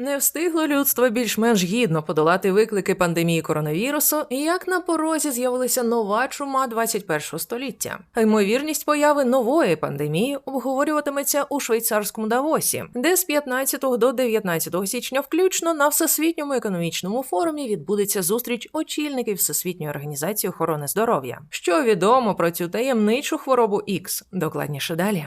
Не встигло людство більш-менш гідно подолати виклики пандемії коронавірусу, як на порозі з'явилася нова чума 21 століття. Ймовірність появи нової пандемії обговорюватиметься у швейцарському Давосі, де з 15 до 19 січня включно на всесвітньому економічному форумі відбудеться зустріч очільників Всесвітньої організації охорони здоров'я. Що відомо про цю таємничу хворобу X? Докладніше далі.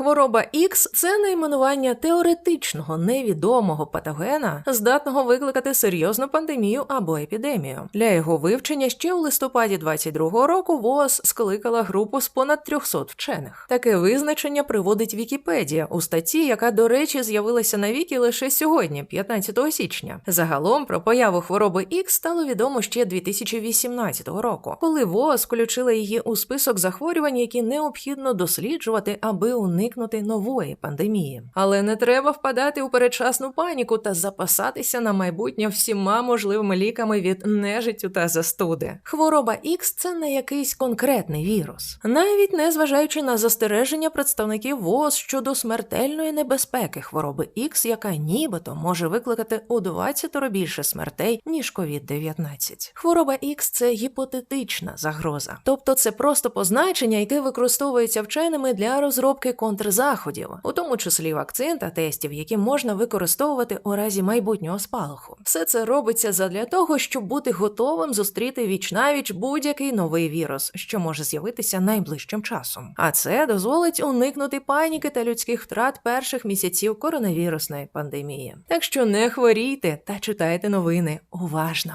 Хвороба X – це найменування теоретичного невідомого патогена, здатного викликати серйозну пандемію або епідемію. Для його вивчення ще у листопаді 22-го року ВООЗ скликала групу з понад 300 вчених. Таке визначення приводить Вікіпедія у статті, яка, до речі, з'явилася на вікі лише сьогодні, 15 січня. Загалом про появу хвороби X стало відомо ще 2018 року, коли ВООЗ включила її у список захворювань, які необхідно досліджувати, аби уникнути нової пандемії. Але не треба впадати у передчасну паніку та запасатися на майбутнє всіма можливими ліками від нежиттю та застуди. Хвороба X – це не якийсь конкретний вірус, навіть не зважаючи на застереження представників ВОЗ щодо смертельної небезпеки хвороби X, яка нібито може викликати у 20 більше смертей ніж COVID-19. Хвороба X – це гіпотетична загроза, тобто це просто позначення, яке використовується вченими для розробки контрзаходів, у тому числі вакцин та тестів, які можна використовувати у разі майбутнього спалаху. Все це робиться задля того, щоб бути готовим зустріти віч-навіч будь-який новий вірус, що може з'явитися найближчим часом. А це дозволить уникнути паніки та людських втрат перших місяців коронавірусної пандемії. Так що не хворійте та читайте новини уважно.